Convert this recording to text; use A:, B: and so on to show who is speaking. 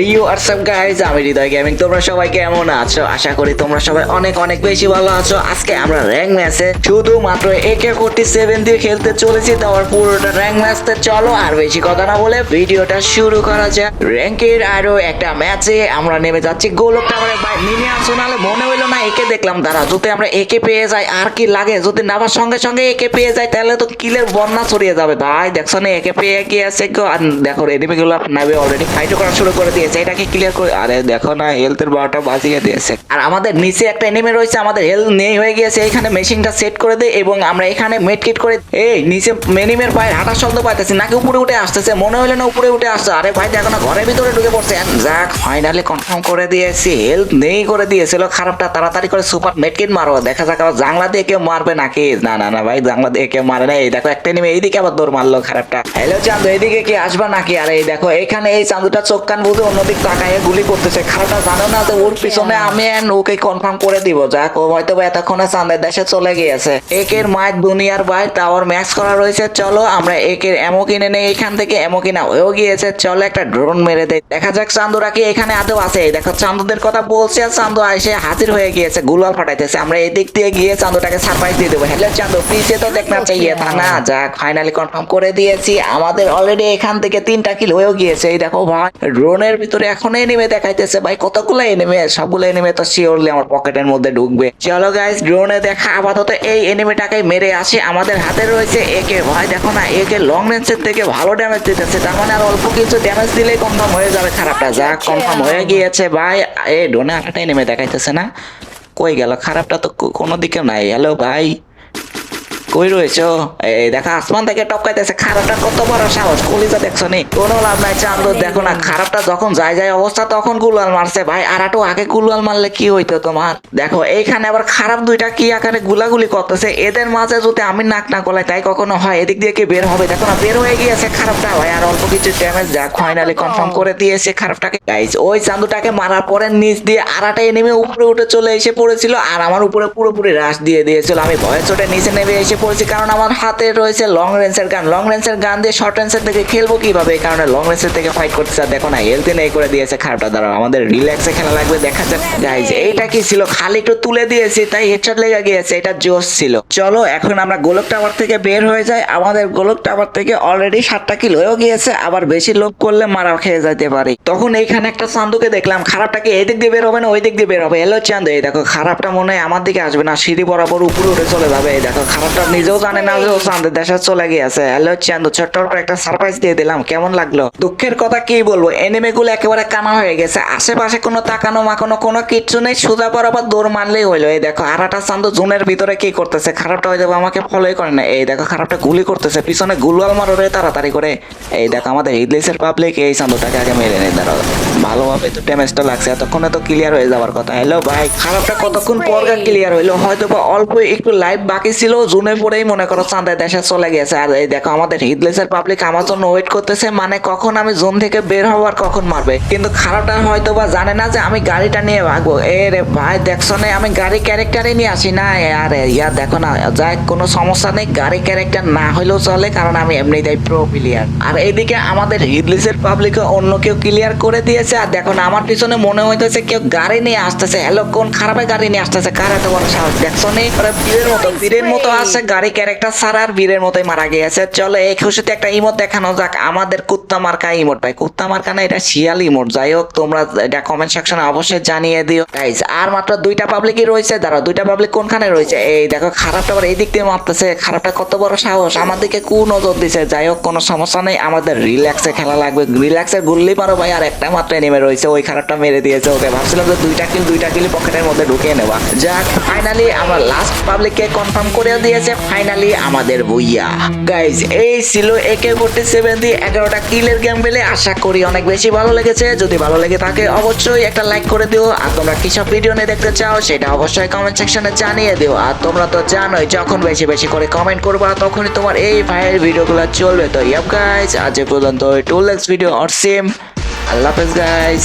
A: এই you WhatsApp guys আমি হৃদয় gaming তোমরা সবাই কেমন আছো? আশা করি তোমরা সবাই অনেক অনেক বেশি ভালো আছো। আজকে আমরা র্যাঙ্ক ম্যাচে শুধুমাত্র একে কোটি সেভেন দিয়ে খেলতে চলেছি। তোমার পুরোটা র্যাঙ্ক ম্যাচতে চলো। আর বেশি কথা না বলে ভিডিওটা শুরু করা যাক। র্যাঙ্কের আরও একটা ম্যাচে আমরা নেমে যাচ্ছি। গোলক টাওয়ারে ভাই মিনি আসো, নাহলে মনে হইল না একে দেখলাম। দাঁড়া, যদি আমরা একে পেয়ে যাই, আর কি লাগে? যদি নামার সঙ্গে সঙ্গে একে পেয়ে যাই, তাহলে তো কিলের বন্যা ছড়িয়ে যাবে। ভাই, দেখছ না একে পেয়ে কি আছে আর দেখো এনিমি গুলো নামে অলরেডি ফাইট করা শুরু করে দিয়েছে, এটাকে ক্লিয়ার করে আরে দেখো না হেলথের বারোটা বাজিয়ে দিয়েছে। আর আমাদের নিচে একটা এনিমি রয়েছে, আমাদের হেলথ নেই হয়ে গিয়েছে, এখানে মেশিনটা সেট করে দেয় এবং আমরা এখানে মেডকিট করে এই, নিচে মেনিমের পায়ে হাঁটার শব্দ পাইতেছি, নাকি উপরে উঠে আসতেছে, মনে হইল না উপরে উঠে আসছে। আরে ভাই, দেখো না, ঘরের ভিতরে ঢুকে পড়ছে। যাক ফাইনালি কনফার্ম করে দিয়েছি হেলথ নেই করে দিয়েছিল খারাপটা, তাড়াতাড়ি করে সুপার মেডকিট মারো, দেখা যাক আবার জাংলা দিয়ে কেউ মারবে নাকি? না না না ভাই, জাংলা দিয়ে কেউ মারে না। এই দেখো, একটা নেমে এইদিকে আবার দৌড় মারলো খারাপটা। হ্যালো চান্দু, এইদিকে কি আসবা নাকি? আরে এই দেখো, এখানে এই চান্দুটা চোখ কান বুঝে। অন্যদিক তাকায় গুলি করতেছে। খারাপটা জানো না যে ওর পিছনে আমি and ওকে কনফার্ম করে দিব। যাক ও হয়তো এতক্ষণে চাঁদের দেশে চলে গিয়েছে। একের মায়ের দুনিয়ার বাইর টাওয়ার ম্যাচ করা রয়েছে। চলো আমরা একের এমো কিনে নেই এখান থেকে এমো কিনা হয়েও গিয়েছে। চলো একটা ড্রোন মেরে দেয় দেখা যাক চান্দুরা কি এখানে আদৌ আছে। দেখো চান্দুদের কথা বলছে আর চান্দু এসে হাজির হয়ে গিয়েছে গুলাল ফাটাইতেছে। আমরা এদিক দিয়ে গিয়ে চান্দুটাকে সারপ্রাইজ দিয়ে দেবো। হ্যালো চান্দু পিছে তো দেখনা চাইয়ে তা না যাক ফাইনালি কনফার্ম করে দিয়েছি। আমাদের অলরেডি এখান থেকে তিনটা কিল হয়েও গিয়েছে। এই দেখো ভাই ড্রোনের ভিতরে এখন এনিমে দেখাইতেছে ভাই। কতগুলো এনিমে সবগুলো এনিমে তো শিওরলি আমার পকেটের মধ্যে ঢুকবে। চলো গাইস ড্রোনে দেখা। আপাতত এই এনিমেটাকে মেরে আসি। আমাদের হাতে রয়েছে একে ভাই দেখো না একে লং রেঞ্জের থেকে ভালো ড্যামেজ দিতেছে। তার মানে আর অল্প কিছু ড্যামেজ দিলেই কনফার্ম হয়ে যাবে খারাপটা। যা কনফার্ম হয়ে গিয়েছে ভাই। এই ড্রোনে আটাটা এনিমে দেখাইতেছে না? কই গেল? খারাপটা তো কোনো দিকে নাই। হ্যালো ভাই। কই রয়েছো? এই দেখো আসমান থেকে টপকাইতেছে খারাপটা কত বড় সাহস কলিজা দেখছ নি? কোনো লাভ নাই চান্দ দেখো না খারাপটা যখন যায় যায় অবস্থা তখন গুলাল মারছে ভাই। আর একটু আগে গুলাল মারলে কি হইতো তোমার? দেখো এইখানে আবার খারাপ দুইটা কি আকারে গুলাগুলি করতেছে এদের মাঝে যদি আমি নাক না গলাই তাই কখনো হয়? এদিক দিয়ে কি বের হবে? দেখো না বের হয়ে গিয়েছে খারাপটা। ভাই আর অল্প কিছু ড্যামেজ যাক ফাইনালি কনফার্ম করে দিয়েছে খারাপটাকে। গাইজ ওই চান্দুটাকে মারার পরে নিচ দিয়ে আরাটাই নেমে উপরে উঠে চলে এসে পড়েছিল আর আমার উপরে পুরোপুরি রাশ দিয়ে দিয়েছিল। আমি ভয়ে চোটে নিচে নেমে এসে পড়েছি, কারণ আমার হাতে রয়েছে লং রেঞ্জের গান। লং রেঞ্জের গান দিয়ে শর্ট রেঞ্জের থেকে খেলব কীভাবে? এই কারণে লং রেঞ্জের থেকে ফাইট করতেছে, আর দেখো না হেলথে নেই করে দিয়েছে খারাপটা। দ্বারা আমাদের রিল্যাক্সে খেলা লাগবে, দেখা যাক। গাইজ এইটা কি ছিল? খালি একটু তুলে দিয়েছি, তাই হেডশট লেগে গিয়েছে, এটা জোশ ছিল। চলো, এখন আমরা গোলক টাওয়ার থেকে বের হয়ে যাই। আমাদের গোলক টাওয়ার থেকে অলরেডি সাতটা কিল হয়েও গিয়েছে, আবার বেশি লোভ করলে মারা খেয়ে যেতে পারি। তখন এইখানে একটা চান্দুকে দেখলাম খারাপটাকে এই দিক দিয়ে বের হবে না ওই দিক দিয়ে বের হবে? এলো চান্দু, এই দেখো, খারাপটা মনে হয় আমার দিকে আসবে না, সিঁড়ি বরাবর উপরে উঠে চলে যাবে, এই দেখো, খারাপটা নিজেও জানে না যে ও চাঁদের দেশে চলে গিয়েছে। হ্যালো চান্দু ছোট্ট করে একটা সারপ্রাইজ দিয়ে দিলাম। কেমন লাগল? দুঃখের কথা কি বলব? এনিমে গুলো একেবারে কানা হয়ে গেছে। আশেপাশে কোনো তাকানো মাকানো কোনো কিচ্ছু নেই। সোজা বরাবর দৌড় মারলেই হইল। এই দেখো আরাটা চান্দু জুনের ভিতরে কি করতেছে? খারাপটা হয়ে যাবে আমাকে ফলোই করে না। এই দেখো খারাপটা গুলি করতেছে। পিছনে গুলওয়াল মারো রে তাড়াতাড়ি করে। এই দেখো আমাদের ইডলিসের পাবলিক এই চান্দুটাকে আগে মেরে নেই দাঁড়াও ভালোভাবে তো ড্যামেজটা লাগছে। এতক্ষণে তো ক্লিয়ার হয়ে যাওয়ার কথা। হ্যালো ভাই খারাপটা কতক্ষণ পর ক্লিয়ার হইল? হয়তো বা অল্প একটু লাইভ বাকি ছিল। জুনে পরেই মনে করো চাঁদের দেশে চলে গেছে। আর এই দেখো আমাদের হিডলেসের পাবলিক আমার জন্য ওয়েট করতেছে মানে কখন আমি জোন থেকে বের হব আর কখন মারবে? কিন্তু খারাপটা হয়তো বা জানে না যে আমি গাড়িটা নিয়ে ভাগবো। এ রে ভাই, দেখছ না, আমি গাড়ি ক্যারেক্টারই নিয়ে আসি না। আরে, ইয়া দেখো না, যাই, কোনো সমস্যা নেই, গাড়ি ক্যারেক্টার না হলেও চলে, কারণ আমি এমনিতেই প্রো প্লেয়ার আর এইদিকে আমাদের হিডলিসের পাবলিকে অন্য কেউ ক্লিয়ার করে দিয়েছে। আর দেখো না, আমার পিছনে মনে হইতেছে কেউ গাড়ি নিয়ে আসতেছে। হ্যালো, কোন খারাপে গাড়ি নিয়ে আসতেছে? কার এত বড় সাহস? দেখছ নি? ওরা বীরের মতো বীরের মতো আসছে গাড়ি ক্যারেক্টার সারার বীরের মতোই মারা গিয়েছে। চলো, এই খুশিতে একটা ইমোট দেখানো যাক। আমাদের কুত্তা মার্কা ইমোট, ভাই। কুত্তা মার্কা না, এটা শিয়াল ইমোট। যাই হোক, তোমরা এটা কমেন্ট সেকশনে অবশ্যই জানিয়ে দিও। গাইজ আর মাত্র দুইটা পাবলিকই রয়েছে। দাঁড়া দুইটা পাবলিক কোনখানে রয়েছে? এই দেখো, খারাপটা আবার এই দিক দিয়ে মারতেছে। খারাপটা কত বড় সাহস। আমার দিকে কু নজর দিছে। যাই হোক, কোনো সমস্যা নেই। আমাদের রিল্যাক্সে খেলা লাগবে। রিল্যাক্সে গুললি পারো, ভাই। আর একটা মাত্র নেমে রয়েছে। ওই খারাপটা মেরে দিয়েছে ওকে। ভাবছিলাম যে দুইটা কিল দুইটা কিল পকেটের মধ্যে ঢুকিয়ে নেওয়া। যাক ফাইনালি আমরা লাস্ট পাবলিককে কনফার্ম করেও দিয়েছে। ফাইনালি আমাদের বইয়া গাইজ এই ছিল একে ফোর্টি সেভেন দিয়ে এগারোটা কিলের গেম বেলে আশা করি অনেক বেশি ভালো লেগেছে। যদি ভালো লেগে থাকে, অবশ্যই একটা লাইক করে দিও। আর তোমরা কিসব ভিডিও নিয়ে দেখতে চাও, সেটা অবশ্যই কমেন্ট সেকশনে জানিয়ে দিও। আর তোমরা তো জানোই, যখন বেশি বেশি করে কমেন্ট করবা, তখনই তোমার এই ভাইয়ের ভিডিওগুলো চলবে। তো ইয়াপ গাইজ আজ পর্যন্ত টু লেক্স ভিডিও অর সেম আল্লাহ হাফেজ গাইজ